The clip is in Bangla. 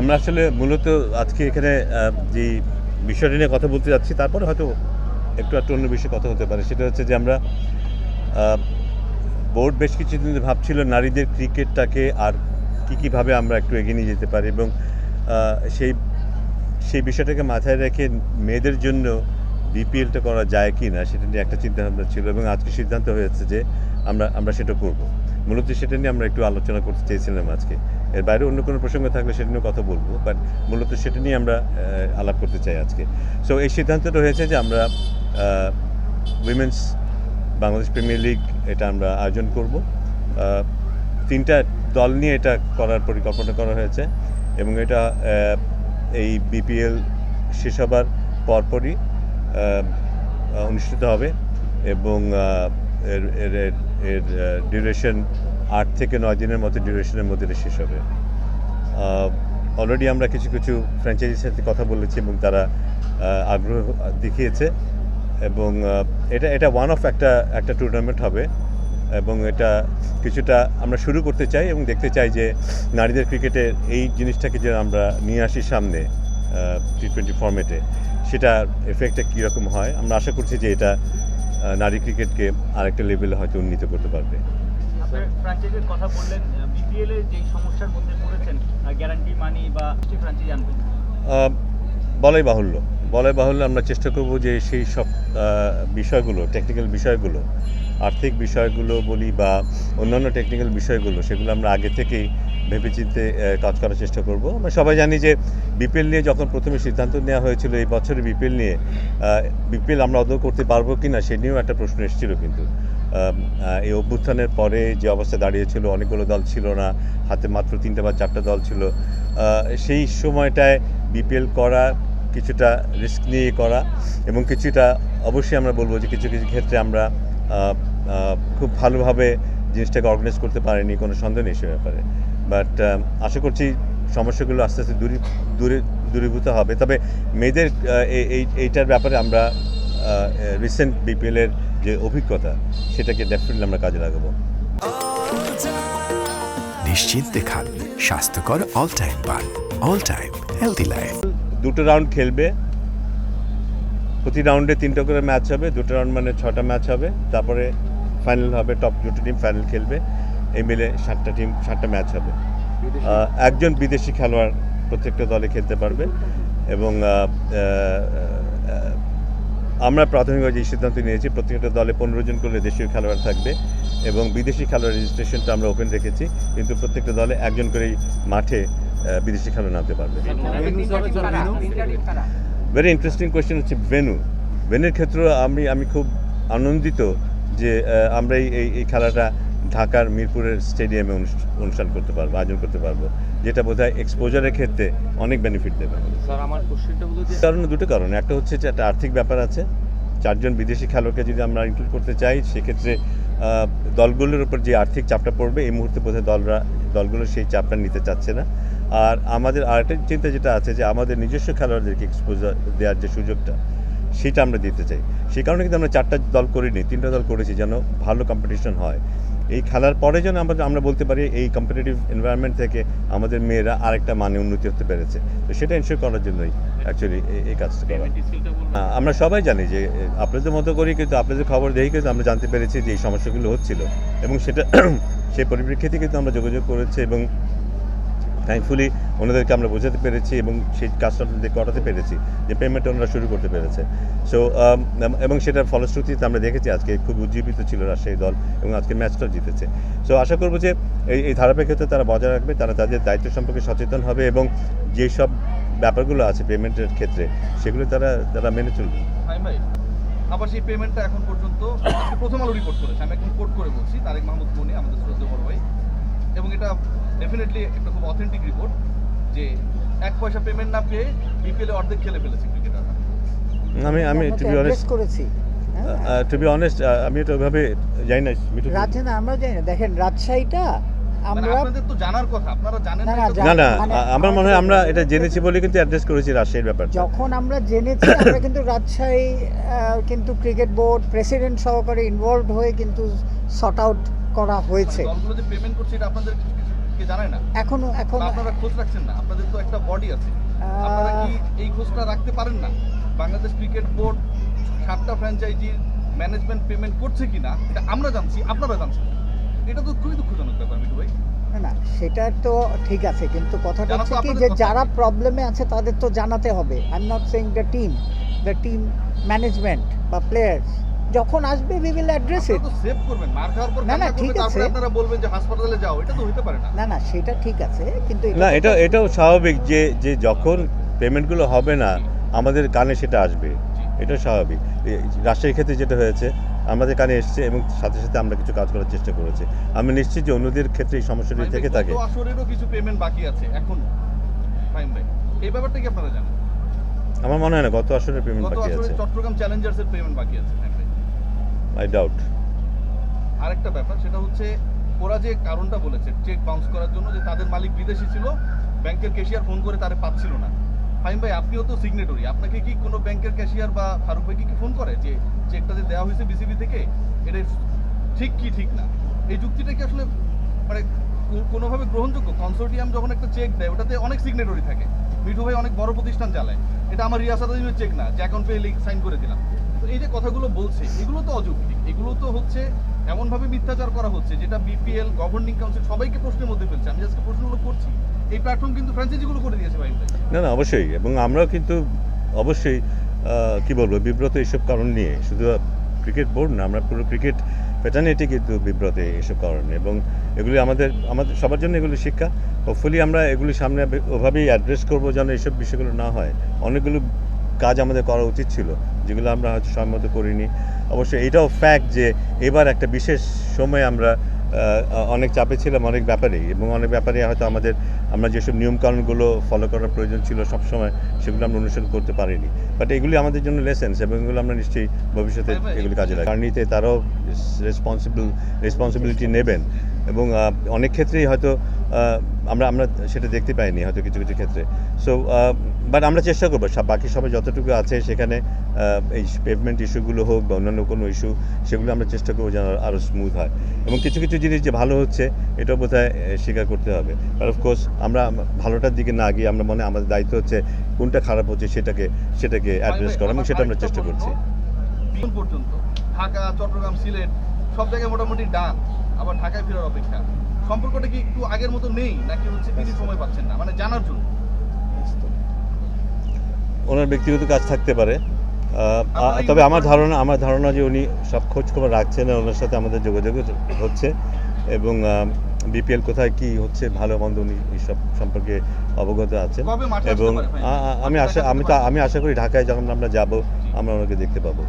আমরা আসলে মূলত আজকে এখানে যে বিষয়টি নিয়ে কথা বলতে যাচ্ছি, তারপরে হয়তো একটু একটু অন্য বিষয়ে কথা হতে পারে। সেটা হচ্ছে যে আমরা বোর্ড বেশ কিছুদিন ভাবছিল নারীদের ক্রিকেটটাকে আর কী কীভাবে আমরা একটু এগিয়ে নিয়ে যেতে পারি এবং সেই সেই বিষয়টাকে মাথায় রেখে মেয়েদের জন্য বিপিএলটা করা যায় কি না, সেটা নিয়ে একটা চিন্তাভাবনা ছিল এবং আজকে সিদ্ধান্ত হয়েছে যে আমরা আমরা সেটা করব। মূলত সেটা নিয়ে আমরা একটু আলোচনা করতে চেয়েছিলাম আজকে। এর বাইরে অন্য কোনো প্রসঙ্গ থাকলে সেটা নিয়ে কথা বলব বাট মূলত সেটা নিয়ে আমরা আলাপ করতে চাই আজকে। সো এই সিদ্ধান্তটা হয়েছে যে আমরা উইমেন্স বাংলাদেশ প্রিমিয়ার লিগ এটা আমরা আয়োজন করব। তিনটা দল নিয়ে এটা করার পরিকল্পনা করা হয়েছে এবং এটা এই বিপিএল শেষ হবার পরপরই অনুষ্ঠিত হবে এবং এর এর ডিউরেশন আট থেকে নয় দিনের মতো ডিউরেশনের মধ্যে শেষ হবে। অলরেডি আমরা কিছু কিছু ফ্র্যাঞ্চাইজির সাথে কথা বলেছি এবং তারা আগ্রহ দেখিয়েছে এবং এটা এটা ওয়ান অফ একটা একটা টুর্নামেন্ট হবে এবং এটা কিছুটা আমরা শুরু করতে চাই এবং দেখতে চাই যে নারীদের ক্রিকেটের এই জিনিসটাকে যে আমরা নিয়ে আসি সামনে টি টোয়েন্টি ফর্মেটে সেটার এফেক্টটা কীরকম হয়? আমরা আশা করছি যে এটা নারী ক্রিকেটকে আরেকটা লেভেলে হয়তো উন্নীত করতে পারবে। ফ্র্যাঞ্চাইজির কথা বললেন বিপিএল এর সমস্যার মধ্যে পড়েছেন গ্যারান্টি মানি বা আনবেন। বলাই বাহুল্য। বলাই বাহুল্য আমরা চেষ্টা করব যে সেই সব বিষয়গুলো টেকনিক্যাল বিষয়গুলো, আর্থিক বিষয়গুলো বলি বা অন্যান্য টেকনিক্যাল বিষয়গুলো, সেগুলো আমরা আগে থেকেই ভেবেচিন্তে কাজ করার চেষ্টা করব। আমরা সবাই জানি যে বিপিএল নিয়ে যখন প্রথমে সিদ্ধান্ত নেওয়া হয়েছিল, এই বছরের বিপিএল নিয়ে বিপিএল আমরা আদৌ করতে পারব কি না সে নিয়েও একটা প্রশ্ন এসেছিল কিন্তু। এই অভ্যুত্থানের পরে যে অবস্থা দাঁড়িয়েছিল, অনেকগুলো দল ছিল না, হাতে মাত্র তিনটা বা চারটা দল ছিল সেই সময়টায় বিপিএল করা কিছুটা রিস্ক নিয়ে করা এবং কিছুটা অবশ্যই আমরা বলব যে কিছু কিছু ক্ষেত্রে আমরা খুব ভালোভাবে জিনিসটাকে অর্গানাইজ করতে পারিনি, কোনো সন্দেহ নেই সে ব্যাপারে। বাট আশা করছি সমস্যাগুলো আস্তে আস্তে দূরী, দূরে, দূরীভূত হবে। তবে মেয়েদের এই- এই, এইটার ব্যাপারে আমরা রিসেন্ট বিপিএলের যে অভিজ্ঞতা সেটাকে ডেফিনেটলি আমরা কাজে লাগাবো। নিশ্চিন্তে খান স্বাস্থ্যকর অল টাইম পান অল টাইম হেলদি লাইফ দুটো রাউন্ড খেলবে। প্রতি রাউন্ডে তিনটা করে ম্যাচ হবে। দুটো রাউন্ড মানে ছটা ম্যাচ হবে। তারপরে ফাইনাল হবে টপ দুটো টিম ফাইনাল খেলবে। এই মিলে সাতটা টিম সাতটা ম্যাচ হবে। একজন বিদেশি খেলোয়াড় প্রত্যেকটা দলে খেলতে পারবে এবং আমরা প্রাথমিকভাবে যে সিদ্ধান্ত নিয়েছি প্রত্যেকটা দলে পনেরো জন করে দেশীয় খেলোয়াড় থাকবে এবং বিদেশি খেলোয়াড় রেজিস্ট্রেশনটা আমরা ওপেন রেখেছি কিন্তু প্রত্যেকটা দলে একজন করেই মাঠে বিদেশি খেলোয়াড় নামতে পারবে। ভেরি ইন্টারেস্টিং কোয়েশ্চেন হচ্ছে ভেনু ভেনুর ক্ষেত্রে আমি আমি খুব আনন্দিত যে আমরা এই এই- এই খেলাটা ঢাকার মিরপুরের স্টেডিয়ামে অনুষ্ঠ- অনুষ্ঠান করতে পারব আয়োজন করতে পারব যেটা বোধ হয় এক্সপোজারের ক্ষেত্রে অনেক বেনিফিট দেবে স্যার আমার কোশ্চেনটা হলো যে কারণ দুটো কারণ। একটা হচ্ছে যে একটা আর্থিক ব্যাপার আছে। চারজন বিদেশি খেলোয়াড়কে যদি আমরা ইনক্লুড করতে চাই সেক্ষেত্রে দলগুলোর উপর যে আর্থিক চাপটা পড়বে এই মুহূর্তে বোধহয় দলরা দলগুলো সেই চাপটা নিতে চাচ্ছে না। আর আমাদের আরেকটা চিন্তা যেটা আছে যে আমাদের নিজস্ব খেলোয়াড়দেরকে এক্সপোজার দেওয়ার যে সুযোগটা সেটা আমরা দিতে চাই। সেই কারণে কিন্তু আমরা চারটা দল করিনি তিনটা দল করেছি যেন ভালো কম্পিটিশন হয়। এই খেলার পরে যেন আমরা আমরা বলতে পারি এই কম্পিটিটিভ এনভায়রনমেন্ট থেকে আমাদের মেয়েরা আরেকটা মানে উন্নতি হতে পেরেছে। তো সেটা এনশিওর করার জন্যই অ্যাকচুয়ালি এই কাজটা করা। আমরা সবাই জানি যে আপনাদের মতো করি কিন্তু আপনাদের খবর দেখি কিন্তু আমরা জানতে পেরেছি যে এই সমস্যাগুলো হচ্ছিল। এবং সেটা সেই পরিপ্রেক্ষিতে কিন্তু আমরা যোগাযোগ করেছি এবং থ্যাঙ্কফুলি ওনাদেরকে আমরা বোঝাতে পেরেছি এবং সেই কাজটা ওনাদের করাতে পেরেছি যে পেমেন্ট ওনারা শুরু করতে পেরেছে। সো এবং সেটার ফলশ্রুতিতে আমরা দেখেছি আজকে খুব উজ্জীবিত ছিল রাজশাহী দল এবং আজকে ম্যাচটাও জিতেছে। সো আশা করব যে এই এই ধারাবাহিকতা তারা বজায় রাখবে, তারা তাদের দায়িত্ব সম্পর্কে সচেতন হবে এবং যেসব ব্যাপারগুলো আছে পেমেন্টের ক্ষেত্রে, সেগুলো তারা তারা মেনে চলবে। আবার সেই পেমেন্টটা এখন পর্যন্ত প্রথম আলো রিপোর্ট করেছে। আমি একদম কোট করে বলছি, তারেক মাহমুদ মনি, আমাদের শ্রদ্ধেয় বড় ভাই। এবং এটা ডেফিনেটলি একটা খুব অথেন্টিক রিপোর্ট যে এক পয়সা পেমেন্ট না পেয়ে বিপিএল অর্ধেক খেলে ফেলেছে ক্রিকেটাররা আমি আমি টু বি অনেস্ট করেছি। টু বি অনেস্ট আমি এটা ওইভাবে জানি না মিঠু রাজধানী আমরা জানি না। দেখেন রাজশাহীটা মানে আমরা আপনাদের তো জানার কথা আপনারা জানেন না, না না, না না মানে আমার মনে হয় আমরা এটা জেনেছি বলে কিন্তু অ্যাড্রেস করেছি রাজশাহীর যখন আমরা জেনেছি আমরা কিন্তু রাজশাহী কিন্তু ক্রিকেট বোর্ড প্রেসিডেন্ট সহকারে ইনভলভ হয়ে কিন্তু সর্ট আউট করা হয়েছে। মানে দলগুলো যে পেমেন্ট করছে এটা আপনাদের জানায় না? এখনও এখন আপনারা খোঁজ রাখছেন না? আপনাদের তো একটা বডি আছে। আপনারা কি এই খোঁজটা রাখতে পারেন না? বাংলাদেশ ক্রিকেট বোর্ড সাতটা ফ্র্যাঞ্চাইজির ম্যানেজমেন্ট পেমেন্ট করছে কিনা এটা আমরা জানছি আপনারা জানছেন এটা তো খুবই দুঃখজনক ব্যাপার মিঠু ভাই। না না সেটা তো ঠিক আছে কিন্তু কথাটা হচ্ছে কি যে যারা প্রবলেমে আছে তাদের তো জানাতে হবে। I am not saying the team the team management বা প্লেয়ার্স যখন আসবে we will address it save করবেন মার খাওয়ার পর না, না, ঠিক আছে। আপনারা বলবেন যে হাসপাতালে যাও এটা তো হতে পারে না। না না সেটা ঠিক আছে কিন্তু না এটা এটাও স্বাভাবিক যে যে যখন পেমেন্টগুলো হবে না আমাদের কানে সেটা আসবে। এটা স্বাভাবিক। রাজশাহীর ক্ষেত্রে যেটা হয়েছে আমাদের কানে এসছে এবং সাথে সাথে আমরা কিছু কাজ করার চেষ্টা করেছি। আমি নিশ্চিত যে অন্যদের ক্ষেত্রে এই সমস্যাটি থেকে থাকে। আসরেরও কিছু পেমেন্ট বাকি আছে এখন। এই ব্যাপারটা কি আপনারা জানেন? আমার মনে হয় না গত আসরের পেমেন্ট বাকি আছে। চট্টগ্রাম চ্যালেঞ্জার্সের পেমেন্ট বাকি আছে। আই ডাউট আরেকটা ব্যাপার, সেটা হচ্ছে ওরা যে কারণটা বলেছে চেক বাউন্স করার জন্য, যে তাদের মালিক বিদেশি ছিল, ব্যাংকের ক্যাশিয়ার ফোন করে তারে পাচ্ছিল না। ফাইম ভাই, আপনিও তো সিগনেটরি আপনাকে কি কোনো ব্যাংকের ক্যাশিয়ার বা ফারুক ভাই কি ফোন করে, যে চেকটা যে দেওয়া হয়েছে বিসিবি থেকে? এটা ঠিক কি ঠিক না? এই যুক্তিটা কি আসলে মানে কোনোভাবে গ্রহণযোগ্য? কনসোর্টিয়াম যখন একটা চেক দেয়, ওটাতে অনেক সিগনেটরি থাকে। মিঠু ভাই অনেক বড় প্রতিষ্ঠান চালায়। এটা আমার রিয়াসাত চেক না, যে অ্যাকাউন্ট পে লিঙ্ক সাইন করে দিলাম। এই যে কথাগুলো বলছে, এগুলো তো অযৌক্তিক। এগুলো তো হচ্ছে এমনভাবে মিথ্যাচার করা হচ্ছে যেটা বিপিএল গভর্নিং কাউন্সিল সবাইকে প্রশ্নের মধ্যে ফেলছে। আমি আজকে প্রশ্নগুলো করছি। এই প্ল্যাটফর্ম কিন্তু ফ্র্যাঞ্চাইজিগুলো করে দিয়েছে ভাই না না, অবশ্যই। এবং আমরাও কিন্তু অবশ্যই কি বলব, বিব্রত এইসব কারণ নিয়ে। শুধু ক্রিকেট বোর্ড না, আমরা পুরো ক্রিকেট ফেটার্নিটি কিন্তু বিব্রত এইসব কারণে এবং এগুলি আমাদের আমাদের, সবার জন্য এগুলি শিক্ষা। হোপফুলি আমরা এগুলি সামনে ওভাবেই অ্যাড্রেস করব যেন এইসব বিষয়গুলো না হয়। অনেকগুলো কাজ আমাদের করা উচিত ছিল যেগুলো আমরা হয়তো সময় মতো করিনি। অবশ্যই এটাও ফ্যাক্ট যে এবার একটা বিশেষ সময় আমরা অনেক চাপে ছিলাম অনেক ব্যাপারেই এবং অনেক ব্যাপারে হয়তো আমাদের আমরা যেসব নিয়মকানুনগুলো ফলো করার প্রয়োজন ছিল সবসময় সেগুলো আমরা অনুসরণ করতে পারিনি। বাট এগুলি আমাদের জন্য লেসেন্স এবং এগুলো আমরা নিশ্চয়ই ভবিষ্যতে এগুলি কাজে লাগবে। কারণিতে তারাও রেসপন্সিবল রেসপন্সিবিলিটি নেবেন এবং অনেক ক্ষেত্রেই হয়তো আমরা আমরা সেটা দেখতে পাইনি হয়তো কিছু কিছু ক্ষেত্রে। সো বাট আমরা চেষ্টা করব সব বাকি সবাই যতটুকু আছে সেখানে এই পেভমেন্ট ইস্যুগুলো হোক বা অন্যান্য কোনো ইস্যু সেগুলো আমরা চেষ্টা করব যেন আরও স্মুথ হয়। এবং কিছু কিছু জিনিস যে ভালো হচ্ছে এটাও বোধ হয় স্বীকার করতে হবে। আর অফকোর্স আমরা ভালোটার দিকে না গিয়ে আমরা মনে আমাদের দায়িত্ব হচ্ছে কোনটা খারাপ হচ্ছে সেটাকে সেটাকে অ্যাড্রেস করা এবং সেটা আমরা চেষ্টা করছি। পর্যন্ত ঢাকা চট্টগ্রাম সিলেট সব জায়গায় মোটামুটি ডান আবার ঢাকায় ফেরার অপেক্ষা। সম্পর্কটা কি একটু আগের মতো নেই নাকি হচ্ছে তিনি সময় পাচ্ছেন না? মানে জানার জন্য। ওনার ব্যক্তিগত কাজ থাকতে পারে। তবে আমার ধারণা আমার ধারণা যে উনি সব খোঁজ খবর রাখছেন ওনার সাথে আমাদের যোগাযোগ হচ্ছে এবং বিপিএল কোথায় কি হচ্ছে ভালো মন্দ উনি সব সম্পর্কে অবগত আছেন। এবং আমি আশা আমি তো আমি আশা করি ঢাকায় যখন আমরা যাব আমরা ওনাকে দেখতে পাবো।